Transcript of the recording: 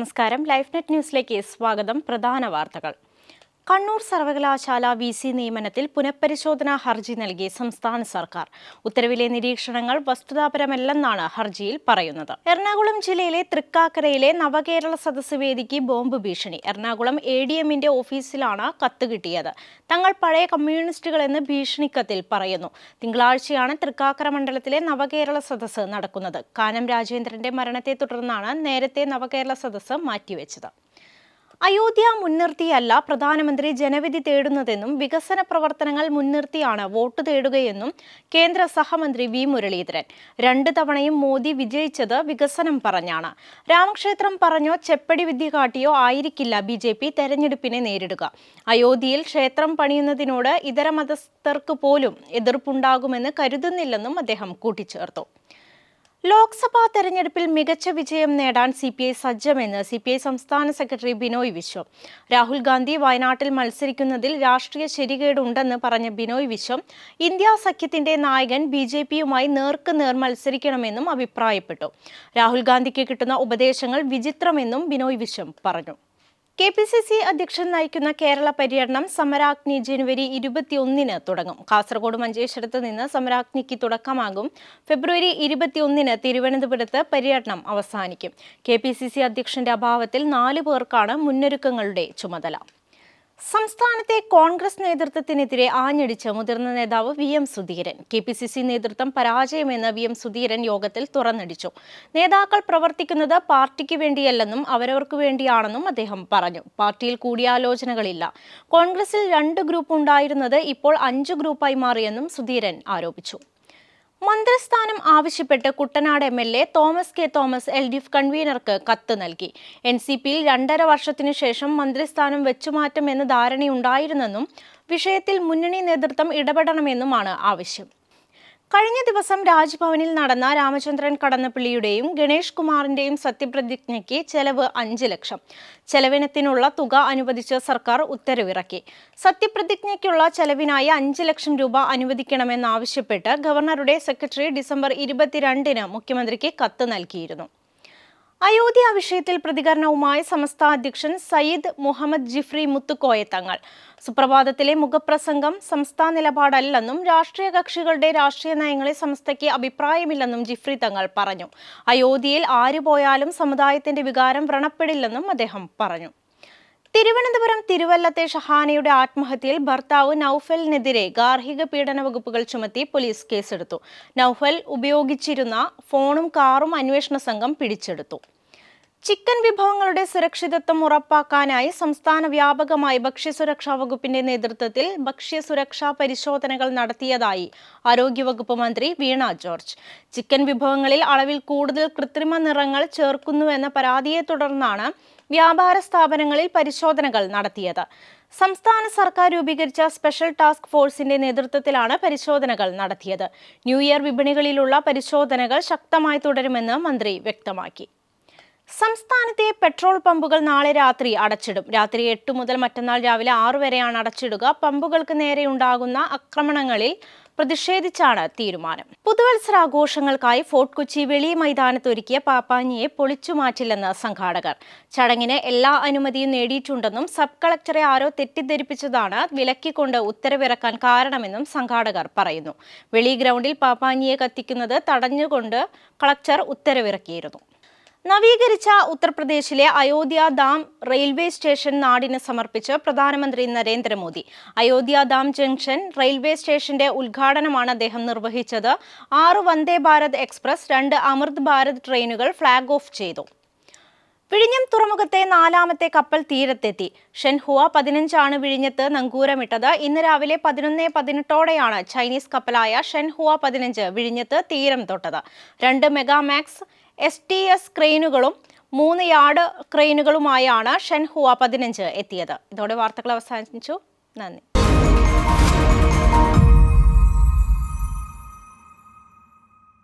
നമസ്കാരം. Life net ന്യൂസിലേക്ക് സ്വാഗതം. പ്രധാന വാർത്തകൾ. കണ്ണൂർ സർവകലാശാല വി സി നിയമനത്തിൽ പുനഃപരിശോധനാ ഹർജി നൽകി സംസ്ഥാന സർക്കാർ. ഉത്തരവിലെ നിരീക്ഷണങ്ങൾ വസ്തുതാപരമല്ലെന്നാണ് ഹർജിയിൽ പറയുന്നത്. എറണാകുളം ജില്ലയിലെ തൃക്കാക്കരയിലെ നവകേരള സദസ് വേദിക്ക് ബോംബ് ഭീഷണി. എറണാകുളം എ ഡി എമ്മിന്റെ ഓഫീസിലാണ് കത്ത് കിട്ടിയത്. തങ്ങൾ പഴയ കമ്മ്യൂണിസ്റ്റുകളെന്ന് ഭീഷണിക്കത്തിൽ പറയുന്നു. തിങ്കളാഴ്ചയാണ് തൃക്കാക്കര മണ്ഡലത്തിലെ നവകേരള സദസ് നടക്കുന്നത്. കാനം രാജേന്ദ്രന്റെ മരണത്തെ തുടർന്നാണ് നേരത്തെ നവകേരള സദസ് മാറ്റിവെച്ചത്. അയോധ്യ മുൻനിർത്തിയല്ല പ്രധാനമന്ത്രി ജനവിധി തേടുന്നതെന്നും വികസന പ്രവർത്തനങ്ങൾ മുൻനിർത്തിയാണ് വോട്ട് തേടുകയെന്നും കേന്ദ്ര സഹമന്ത്രി വി മുരളീധരൻ. രണ്ട് തവണയും മോദി വിജയിച്ചത് വികസനം പറഞ്ഞാണ്. രാമക്ഷേത്രം പറഞ്ഞോ ചെപ്പടി വിദ്യ കാട്ടിയോ ആയിരിക്കില്ല ബി ജെ പി തെരഞ്ഞെടുപ്പിനെ നേരിടുക. അയോധ്യയിൽ ക്ഷേത്രം പണിയുന്നതിനോട് ഇതര മതസ്ഥർക്ക് പോലും എതിർപ്പുണ്ടാകുമെന്ന് കരുതുന്നില്ലെന്നും അദ്ദേഹം കൂട്ടിച്ചേർത്തു. ലോക്സഭാ തെരഞ്ഞെടുപ്പിൽ മികച്ച വിജയം നേടാൻ സി പി ഐ സജ്ജമെന്ന് സി പി ഐ സംസ്ഥാന സെക്രട്ടറി ബിനോയ് വിശ്വം. രാഹുൽ ഗാന്ധി വയനാട്ടിൽ മത്സരിക്കുന്നതിൽ രാഷ്ട്രീയ ശരികേടുണ്ടെന്ന് പറഞ്ഞ ബിനോയ് വിശ്വം ഇന്ത്യ സഖ്യത്തിന്റെ നായകൻ ബി ജെ പിയുമായി നേർക്ക് നേർ മത്സരിക്കണമെന്നും അഭിപ്രായപ്പെട്ടു. രാഹുൽ ഗാന്ധിക്ക് കിട്ടുന്ന ഉപദേശങ്ങൾ വിചിത്രമെന്നും ബിനോയ് വിശ്വം പറഞ്ഞു. കെ പി സി സി അധ്യക്ഷൻ നയിക്കുന്ന കേരള പര്യടനം സമരാഗ്നി ജനുവരി ഇരുപത്തിയൊന്നിന് തുടങ്ങും. കാസർഗോഡ് മഞ്ചേശ്വരത്ത് നിന്ന് സമരാഗ്നിക്ക് തുടക്കമാകും. ഫെബ്രുവരി ഇരുപത്തിയൊന്നിന് തിരുവനന്തപുരത്ത് പര്യടനം അവസാനിക്കും. കെ പി സി സി അധ്യക്ഷന്റെ അഭാവത്തിൽ നാല് പേർക്കാണ് മുന്നൊരുക്കങ്ങളുടെ ചുമതല. സംസ്ഥാനത്തെ കോൺഗ്രസ് നേതൃത്വത്തിനെതിരെ ആഞ്ഞടിച്ച മുതിർന്ന നേതാവ് V M Sudheeran. K P C C നേതൃത്വം പരാജയമെന്ന് വി എം സുധീരൻ യോഗത്തിൽ തുറന്നടിച്ചു. നേതാക്കൾ പ്രവർത്തിക്കുന്നത് പാർട്ടിക്ക് വേണ്ടിയല്ലെന്നും അവരവർക്ക് വേണ്ടിയാണെന്നും അദ്ദേഹം പറഞ്ഞു. പാർട്ടിയിൽ കൂടിയാലോചനകളില്ല. കോൺഗ്രസിൽ രണ്ട് ഗ്രൂപ്പ് ഉണ്ടായിരുന്നത് ഇപ്പോൾ അഞ്ച് ഗ്രൂപ്പായി മാറിയെന്നും സുധീരൻ ആരോപിച്ചു. മന്ത്രിസ്ഥാനം ആവശ്യപ്പെട്ട് Kuttanad M L A Thomas K Thomas L D F കൺവീനർക്ക് കത്ത് നൽകി. എൻ സി പിയിൽ രണ്ടര വർഷത്തിനു ശേഷം മന്ത്രിസ്ഥാനം വെച്ചുമാറ്റം എന്ന ധാരണയുണ്ടായിരുന്നെന്നും വിഷയത്തിൽ മുന്നണി നേതൃത്വം ഇടപെടണമെന്നുമാണ് ആവശ്യം. കഴിഞ്ഞ ദിവസം രാജ്ഭവനിൽ നടന്ന രാമചന്ദ്രൻ കടന്നപ്പള്ളിയുടെയും ഗണേഷ് കുമാറിന്റെയും സത്യപ്രതിജ്ഞയ്ക്ക് ചെലവ് അഞ്ച് ലക്ഷം. ചെലവിനത്തിനുള്ള തുക അനുവദിച്ച് സർക്കാർ ഉത്തരവിറക്കി. സത്യപ്രതിജ്ഞയ്ക്കുള്ള ചെലവിനായി അഞ്ച് ലക്ഷം രൂപ അനുവദിക്കണമെന്നാവശ്യപ്പെട്ട് ഗവർണറുടെ സെക്രട്ടറി ഡിസംബർ ഇരുപത്തിരണ്ടിന് മുഖ്യമന്ത്രിക്ക് കത്ത് നൽകിയിരുന്നു. അയോധ്യ വിഷയത്തിൽ പ്രതികരണവുമായി സമസ്ത അധ്യക്ഷൻ സയ്യിദ് മുഹമ്മദ് ജിഫ്രി മുത്തുക്കോയ തങ്ങൾ. സുപ്രഭാതത്തിലെ മുഖപ്രസംഗം സംസ്ഥാന നിലപാടല്ലെന്നും രാഷ്ട്രീയ കക്ഷികളുടെ രാഷ്ട്രീയ നയങ്ങളെ സംസ്ഥയ്ക്ക് അഭിപ്രായമില്ലെന്നും ജിഫ്രി തങ്ങൾ പറഞ്ഞു. അയോധ്യയിൽ ആര് പോയാലും സമുദായത്തിന്റെ വികാരം വ്രണപ്പെടില്ലെന്നും അദ്ദേഹം പറഞ്ഞു. തിരുവനന്തപുരം തിരുവല്ലത്തെ ഷഹാനയുടെ ആത്മഹത്യയിൽ ഭർത്താവ് നൌഫലിനെതിരെ ഗാർഹിക പീഡന വകുപ്പുകൾ ചുമത്തി പോലീസ് കേസെടുത്തു. നൌഫൽ ഉപയോഗിച്ചിരുന്ന ഫോണും കാറും അന്വേഷണ സംഘം പിടിച്ചെടുത്തു. ചിക്കൻ വിഭവങ്ങളുടെ സുരക്ഷിതത്വം ഉറപ്പാക്കാനായി സംസ്ഥാന വ്യാപകമായി ഭക്ഷ്യസുരക്ഷാ വകുപ്പിന്റെ നേതൃത്വത്തിൽ ഭക്ഷ്യസുരക്ഷാ പരിശോധനകൾ നടത്തിയതായി ആരോഗ്യവകുപ്പ് മന്ത്രി വീണ ജോർജ്. ചിക്കൻ വിഭവങ്ങളിൽ അളവിൽ കൂടുതൽ കൃത്രിമ നിറങ്ങൾ ചേർക്കുന്നുവെന്ന പരാതിയെ തുടർന്നാണ് വ്യാപാര സ്ഥാപനങ്ങളിൽ പരിശോധനകൾ നടത്തിയത്. സംസ്ഥാന സർക്കാർ രൂപീകരിച്ച സ്പെഷ്യൽ ടാസ്ക് ഫോഴ്സിന്റെ നേതൃത്വത്തിലാണ് പരിശോധനകൾ നടത്തിയത്. ന്യൂ ഇയർ വിപണികളിലുള്ള പരിശോധനകൾ ശക്തമായി തുടരുമെന്ന് മന്ത്രി വ്യക്തമാക്കി. സംസ്ഥാനത്തെ പെട്രോൾ പമ്പുകൾ നാളെ രാത്രി അടച്ചിടും. രാത്രി എട്ട് മുതൽ മറ്റന്നാൾ രാവിലെ ആറു വരെയാണ് അടച്ചിടുക. പമ്പുകൾക്ക് നേരെയുണ്ടാകുന്ന ആക്രമണങ്ങളിൽ പ്രതിഷേധിച്ചാണ് തീരുമാനം. പുതുവത്സരാഘോഷങ്ങൾക്കായി ഫോർട്ട് കൊച്ചി വെളി മൈതാനത്തൊരുക്കിയ പാപ്പാഞ്ഞിയെ പൊളിച്ചുമാറ്റില്ലെന്ന് സംഘാടകർ. ചടങ്ങിന് എല്ലാ അനുമതിയും നേടിയിട്ടുണ്ടെന്നും സബ് കളക്ടറെ ആരോ തെറ്റിദ്ധരിപ്പിച്ചതാണ് വിലക്കിക്കൊണ്ട് ഉത്തരവിറക്കാൻ കാരണമെന്നും സംഘാടകർ പറയുന്നു. വെളി ഗ്രൗണ്ടിൽ പാപ്പാഞ്ഞിയെ കത്തിക്കുന്നത് തടഞ്ഞുകൊണ്ട് കളക്ടർ ഉത്തരവിറക്കിയിരുന്നു. നവീകരിച്ച ഉത്തർപ്രദേശിലെ അയോധ്യ ഡാം റെയിൽവേ സ്റ്റേഷൻ നാടിന് സമർപ്പിച്ച് പ്രധാനമന്ത്രി Narendra Modi. Ayodhya dam junction railway സ്റ്റേഷന്റെ ഉദ്ഘാടനമാണ് അദ്ദേഹം നിർവഹിച്ചത്. ആറ് വന്ദേ ഭാരത് എക്സ്പ്രസ് രണ്ട് അമൃത് ഭാരത് ട്രെയിനുകൾ ഫ്ളാഗ് ഓഫ് ചെയ്തു. വിഴിഞ്ഞം തുറമുഖത്തെ നാലാമത്തെ കപ്പൽ തീരത്തെത്തി. ഷെൻഹുവ പതിനഞ്ചാണ് വിഴിഞ്ഞത്ത് നങ്കൂരമിട്ടത്. ഇന്ന് രാവിലെ പതിനൊന്ന് പതിനെട്ടോടെയാണ് ചൈനീസ് കപ്പലായ ഷെൻഹുവ പതിനഞ്ച് വിഴിഞ്ഞത്ത് തീരം തൊട്ടത്. രണ്ട് മെഗാമാക്സ് എസ് ടി എസ് ക്രെയിനുകളും മൂന്ന് യാർഡ് ക്രെയിനുകളുമായാണ് ഷെൻഹുവ പതിനഞ്ച് എത്തിയത്. ഇതോടെ വാർത്തകൾ അവസാനിച്ചു. നന്ദി.